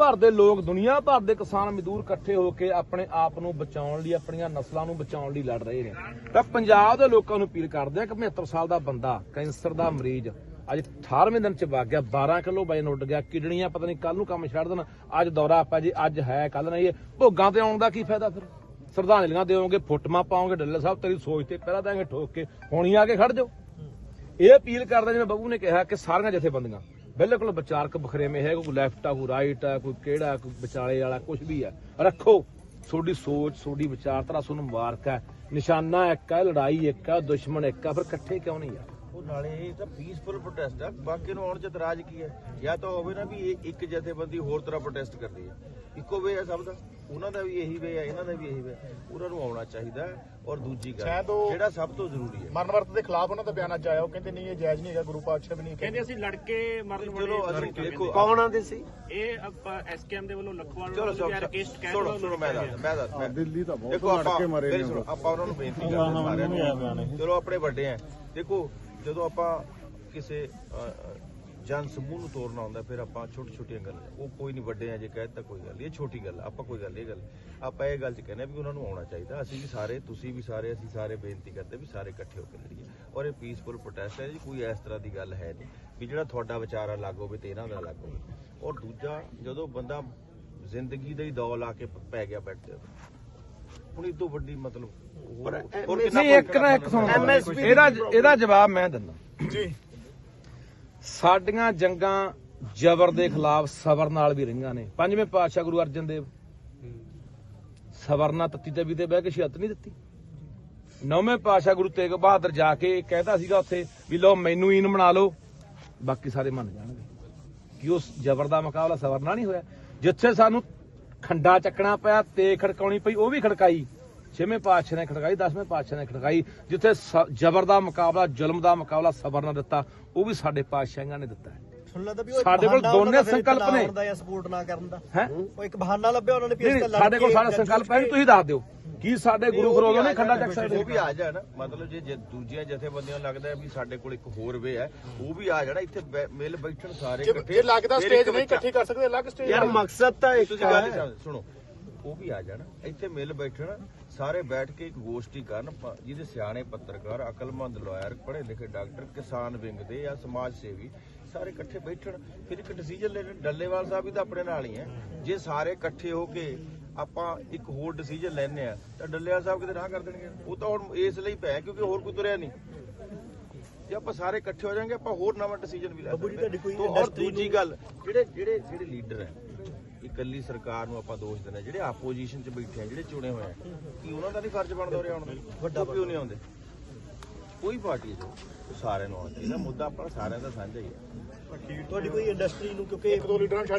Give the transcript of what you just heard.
ਭਰ ਦੇ ਲੋਕ, ਦੁਨੀਆ ਭਰ ਦੇ ਕਿਸਾਨ ਮਜ਼ਦੂਰ ਇਕੱਠੇ ਹੋ ਕੇ ਆਪਣੇ ਆਪ ਨੂੰ ਬਚਾਉਣ ਲਈ, ਆਪਣੀਆਂ ਨਸਲਾਂ ਨੂੰ ਬਚਾਉਣ ਲਈ ਲੜ ਰਹੇ ਨੇ। ਤਾਂ ਪੰਜਾਬ ਦੇ ਲੋਕਾਂ ਨੂੰ ਅਪੀਲ ਕਰਦੇ ਆ ਕਿ 75 ਸਾਲ ਦਾ ਬੰਦਾ, ਕੈਂਸਰ ਦਾ ਮਰੀਜ਼, ਅੱਜ 18ਵੇਂ ਦਿਨ ਚ ਵਗ ਗਿਆ 12 ਕਿਲੋ ਵਜਨ ਉੱਡ ਗਿਆ, ਕਿਡਨੀਆਂ ਪਤਾ ਨਹੀਂ ਕੱਲ ਨੂੰ ਕੰਮ ਛੱਡ ਦੇਣ, ਅੱਜ ਦੌਰਾ ਆਪਾਂ ਜੀ, ਅੱਜ ਹੈ ਕੱਲ ਨਹੀਂ ਇਹ ਭੋਗਾਂ ਤੇ ਆਉਣ ਦਾ ਕੀ ਫਾਇਦਾ ਫਿਰ? ਸ਼ਰਧਾਂਜਲੀਆਂ ਦੇਵੋਗੇ ਫੁੱਟਮਾ ਪਾਓਗੇ, ਡੱਲੇ ਸਾਹਿਬ ਤੇਰੀ ਸੋਚ ਤੇ ਪਹਿਰਾ ਦਾਂਗੇ ਠੋਕ ਕੇ, ਹੁਣੀ ਆ ਕੇ ਖੜ ਜਾਓ। ਇਹ ਅਪੀਲ ਕਰਦਾ ਜਿਵੇਂ ਬੱਬੂ ਨੇ ਕਿਹਾ ਕਿ ਸਾਰੀਆਂ ਜਥੇਬੰਦੀਆਂ ਬਿਲਕੁਲ ਵਿਚਾਰਕ ਬਖਰੇਵੇਂ ਹੈ ਕੋਈ ਲੈਫਟ ਆ, ਕੋਈ ਰਾਈਟ ਆ, ਕੋਈ ਕਿਹੜਾ, ਕੋਈ ਵਿਚਾਲੇ ਵਾਲਾ ਕੁਝ ਵੀ ਆ। ਰੱਖੋ, ਤੁਹਾਡੀ ਸੋਚ, ਤੁਹਾਡੀ ਵਿਚਾਰਧਾਰਾ ਤੁਹਾਨੂੰ ਮੁਬਾਰਕ ਹੈ। ਨਿਸ਼ਾਨਾ ਇੱਕ ਹੈ, ਲੜਾਈ ਇੱਕ ਹੈ, ਦੁਸ਼ਮਣ ਇੱਕ ਹੈ, ਫਿਰ ਇਕੱਠੇ ਕਿਉਂ ਨਹੀਂ ਆ? ਨਾਲੇ ਇਹ ਤਾਂ ਪੀਸਫੁਲ ਪ੍ਰੋਟੈਸਟ ਆ। ਬਾਕੀ ਨੂੰ ਆਉਣ ਚ ਇਤਰਾਜ਼ ਕੀ ਹੈ? ਜਾਂ ਤਾਂ ਹੋਵੇ ਨਾ ਵੀ ਇਹ ਇੱਕ ਜਥੇਬੰਦੀ ਹੋਰ ਤਰ੍ਹਾਂ ਪ੍ਰੋਟੈਸਟ ਕਰਦੀ ਹੈ। ਇੱਕੋ ਵੇ ਹੈ ਸਭ ਦਾ। ਉਹਨਾਂ ਦਾ ਵੀ ਇਹੀ ਵੇ ਹੈ ਇਹਨਾਂ ਦਾ ਵੀ ਇਹੀ ਵੇ ਹੈ ਉਹਨਾਂ ਨੂੰ ਆਉਣਾ ਚਾਹੀਦਾ। ਔਰ ਦੂਜੀ ਗੱਲ ਜਿਹੜਾ ਸਭ ਤੋਂ ਜ਼ਰੂਰੀ ਹੈ। ਮਰਨ ਵਰਤ ਦੇ ਖਿਲਾਫ ਉਹਨਾਂ ਦਾ ਬਿਆਨ ਅੱਜ ਆਇਆ। ਉਹ ਕਹਿੰਦੇ ਨਹੀਂ ਇਹ ਜਾਇਜ਼ ਨਹੀਂ ਹੈਗਾ ਗੁਰੂ ਪਾਤਸ਼ਾਹ ਵੀ ਨਹੀਂ ਕਹਿੰਦੇ। ਅਸੀਂ ਲੜਕੇ ਮਰਨ ਚਲੋ ਅਸੀਂ ਦੇਖੋ ਕੌਣ ਆਂਦੇ ਸੀ? ਇਹ ਆਪਾਂ ਐਸਕੇਐਮ ਦੇ ਵੱਲੋਂ ਲਖਵਾਲ ਚਲੋ ਸੁਣੋ ਮੈਂ ਦੱਸ ਮੈਂ ਦੱਸ ਮੈਂ ਦਿੱਲੀ ਤਾਂ ਬਹੁਤ ਦੇਖੋ ਆਪਾਂ ਮੇਰੀ ਸੁਣੋ ਆਪਾਂ ਉਹਨਾਂ ਨੂੰ ਬੇਨਤੀ ਕਰਦੇ ਨੂੰ ਚਲੋ ਆਪਣੇ ਵੱਡੇ ਆ। ਦੇਖੋ ਜਦੋਂ ਆਪਾਂ ਕਿਸੇ ਜਨ ਸਮੂਹ ਨੂੰ ਤੋੜਨਾ ਹੁੰਦਾ, ਫਿਰ ਆਪਾਂ ਛੋਟੀ ਛੋਟੀਆਂ ਗੱਲਾਂ, ਉਹ ਕੋਈ ਨਹੀਂ ਵੱਡੇ ਆ ਜੇ ਕਹਿ ਦਿੱਤਾ, ਕੋਈ ਗੱਲ ਨਹੀਂ ਇਹ ਛੋਟੀ ਗੱਲ ਆਪਾਂ ਕੋਈ ਗੱਲ ਇਹ ਗੱਲ ਆਪਾਂ ਇਹ ਗੱਲ ਚ ਕਹਿੰਦੇ ਆ ਵੀ ਉਹਨਾਂ ਨੂੰ ਆਉਣਾ ਚਾਹੀਦਾ, ਅਸੀਂ ਵੀ ਸਾਰੇ, ਤੁਸੀਂ ਵੀ ਸਾਰੇ, ਅਸੀਂ ਸਾਰੇ ਬੇਨਤੀ ਕਰਦੇ ਵੀ ਸਾਰੇ ਇਕੱਠੇ ਹੋ ਕੇ ਲੜੀਏ। ਔਰ ਇਹ ਪੀਸਫੁਲ ਪ੍ਰੋਟੈਸਟ ਹੈ ਜੀ, ਕੋਈ ਇਸ ਤਰ੍ਹਾਂ ਦੀ ਗੱਲ ਹੈ ਨਹੀਂ ਵੀ ਜਿਹੜਾ ਤੁਹਾਡਾ ਵਿਚਾਰ ਅਲੱਗ ਹੋਵੇ ਤੇ ਇਹਨਾਂ ਦਾ ਅਲੱਗ ਹੋਵੇ। ਔਰ ਦੂਜਾ, ਜਦੋਂ ਬੰਦਾ ਜ਼ਿੰਦਗੀ ਦਾ ਹੀ ਦੌਲ ਲਾ ਕੇ ਪੈ ਗਿਆ ਬੈੱਡ ਹੁਣ ਤੋਂ ਵੱਡੀ ਮਤਲਬ। ਹੋਰ ਹੋਰ ਕਿੰਨਾ ਨਹੀਂ ਇੱਕ ਨਾ ਇੱਕ ਸੁਣੋ। MSP ਇਹਦਾ ਇਹਦਾ ਜਵਾਬ ਮੈਂ ਦਿੰਦਾ। ਜੀ। ਸਾਡੀਆਂ ਜੰਗਾਂ ਜ਼ਬਰ ਦੇ ਖਿਲਾਫ ਸਬਰ ਨਾਲ ਵੀ ਰਹੀਆਂ ਨੇ। ਪੰਜਵੇਂ ਪਾਤਸ਼ਾਹ ਗੁਰੂ ਅਰਜਨ ਦੇਵ। ਸਬਰ ਨਾਲ ਤੱਤੀ ਤੇ ਵੀ ਤੇ ਬਹਿ ਕੇ ਸ਼ਹਾਦਤ ਨਹੀਂ ਦਿੱਤੀ। ਨੌਵੇਂ ਪਾਤਸ਼ਾਹ ਗੁਰੂ ਤੇਗ ਬਹਾਦਰ ਜਾ ਕੇ ਕਹਿੰਦਾ ਸੀਗਾ ਉੱਥੇ ਵੀ ਲੋ ਮੈਨੂੰ ਈਨ ਬਣਾ ਲਓ। ਬਾਕੀ ਸਾਰੇ ਮੰਨ ਜਾਣਗੇ। ਕਿ ਉਸ ਜ਼ਬਰ ਦਾ ਮੁਕਾਬਲਾ ਸਬਰ ਨਾਲ ਨਹੀਂ ਹੋਇਆ। ਜਿੱਥੇ ਸਾਨੂੰ ਖੰਡਾ ਚੱਕਣਾ ਪਿਆ, ਤੇ ਖੜਕਾਉਣੀ ਪਈ, ਉਹ ਵੀ ਖੜਕਾਈ। ਛੇਵੇਂ ਪਾਤਸ਼ਾਹ ਨੇ ਖੜਕਾਈ, ਦਸਵੇਂ ਪਾਤਸ਼ਾਹ ਨੇ ਖੜਕਾਈ, ਜਿੱਥੇ ਸ- ਜ਼ਬਰ ਦਾ ਮੁਕਾਬਲਾ, ਜ਼ੁਲਮ ਦਾ ਮੁਕਾਬਲਾ ਸਬਰ ਨਾਲ ਦਿੱਤਾ, ਉਹ ਵੀ ਸਾਡੇ ਪਾਤਸ਼ਾਹਾਂ ਨੇ ਦਿੱਤਾ ਹੈ। ਸੁਣ ਲੱਗਦਾ ਵੀ ਸਾਡੇ ਕੋਲ ਦੋਨੇ ਸੰਕਲਪ ਨੇ। ਦਾ ਜਾਂ ਸਪੋਰਟ ਨਾ ਕਰਨ ਦਾ। ਹੈ? ਉਹ ਇੱਕ ਬਹਾਨਾ ਲੱਭਿਆ ਉਹਨਾਂ ਨੇ ਵੀ ਨਹੀਂ ਇਸ ਨਹੀਂ, ਸਾਡੇ ਕੋਲ ਸਾਡਾ ਸੰਕਲਪ ਹੈ ਤੁਸੀਂ ਦੱਸ ਦਿਓ। ਕੀ ਸਾਡੇ ਗੁਰੂ ਖਰੋਦੋਂ ਨੇ ਖੰਡਾ ਚੱਕ ਸਕਦੇ? ਉਹ ਵੀ ਆ ਜਾਣ। ਮਤਲਬ ਜੇ ਜੇ ਦੂਜੀਆਂ ਜਥੇਬੰਦੀਆਂ ਨੂੰ ਲੱਗਦਾ ਵੀ ਸਾਡੇ ਕੋਲ ਇੱਕ ਹੋਰ ਵੇ ਹੈ ਉਹ ਵੀ ਆ ਜਾਣਾ ਇੱਥੇ ਮਿਲ ਬੈਠਣ ਸਾਰੇ ਜੇ ਇਕੱਠੇ। ਜੇ ਲੱਗਦਾ ਸਟੇਜ ਨਹੀਂ ਇਕੱਠੀ ਕਰ ਸਕਦੇ ਅਲੱਗ ਸਟੇਜ ਯਾਰ ਮਕਸਦ ਤਾਂ ਇੱਕ ਤੁਸੀਂ ਗੱਲ ਸੁਣੋ ਉਹ ਵੀ ਆ ਜਾਣ ਇੱਥੇ ਮਿਲ ਬੈਠਣ ਸਾਰੇ ਬੈਠ ਕੇ ਇੱਕ ਗੋਸ਼ਟੀ ਕਰਨ ਜਿਹਦੇ ਸਿਆਣੇ ਪੱਤਰਕਾਰ ਅਕਲਮੰਦ ਲਾਇਰ ਪੜ੍ਹੇ ਲਿਖੇ ਡਾਕਟਰ ਕਿਸਾਨ ਵਿੰਗ ਦੇ ਜਾਂ ਸਮਾਜ ਸੇਵੀ। ਸਾਰੇ ਇਕੱਠੇ ਬੈਠਣ ਫਿਰ ਇੱਕ ਡਿਸੀਜਨ ਲੈਣ ਡੱਲੇਵਾਲ ਸਾਹਿਬ ਵੀ ਤਾਂ ਆਪਣੇ ਨਾਲ ਹੀ ਹੈ। ਜੇ ਸਾਰੇ ਇਕੱਠੇ ਹੋ ਕੇ ਆਪਾਂ ਇੱਕ ਹੋਰ ਡਿਸੀਜਨ ਲੈਣੇ ਆ ਤਾਂ ਡੱਲੇਵਾਲ ਸਾਹਿਬ ਕਿਤੇ ਨਾ ਕਰ ਦੇਣਗੇ। ਉਹ ਤਾਂ ਹੁਣ ਇਸ ਲਈ ਪਿਆ ਕਿਉਂਕਿ ਹੋਰ ਕੋਈ ਤੁਰਿਆ ਨਹੀਂ। ਜੇ ਆਪਾਂ ਸਾਰੇ ਇਕੱਠੇ ਹੋ ਜਾਾਂਗੇ ਆਪਾਂ ਹੋਰ ਨਵਾਂ ਡਿਸੀਜਨ ਵੀ ਲੈ ਬੱਬੂ ਜੀ, ਤੁਹਾਡੀ ਕੋਈ ਦੂਜੀ ਗੱਲ ਜਿਹੜੇ ਜਿਹੜੇ ਜਿਹੜੇ ਲੀਡਰ ਹੈ ਇਕੱਲੀ ਸਰਕਾਰ ਨੂੰ ਆਪਾਂ ਦੋਸ਼ ਦਿੰਦੇ। ਜਿਹੜੇ ਆਪੋਜੀਸ਼ਨ 'ਚ ਬੈਠੇ ਆ ਜਿਹੜੇ ਚੁਣੇ ਹੋਏ ਆ ਕੀ ਉਹਨਾਂ ਦਾ ਨਹੀਂ ਫਰਜ਼ ਬਣਦਾ ਆਉਣ ਦਾ? ਵੱਡਾ ਕਿਉਂ ਨਹੀਂ ਆਉਂਦੇ? ਕੋਈ ਪਾਰਟੀ ਜੋ ਸਾਰਿਆਂ ਨੂੰ ਆਉਣਾ ਚਾਹੀਦਾ ਮੁੱਦਾ ਆਪਾਂ ਸਾਰਿਆਂ ਦਾ ਸਾਂਝਾ ਹੀ ਹੈ। ਤੁਹਾਡੀ ਕੋਈ ਇੰਡਸਟਰੀ ਨੂੰ ਕਿਉਂਕਿ ਇੱਕ ਦੋ ਲੀਡਰਾਂ ਛੱਡ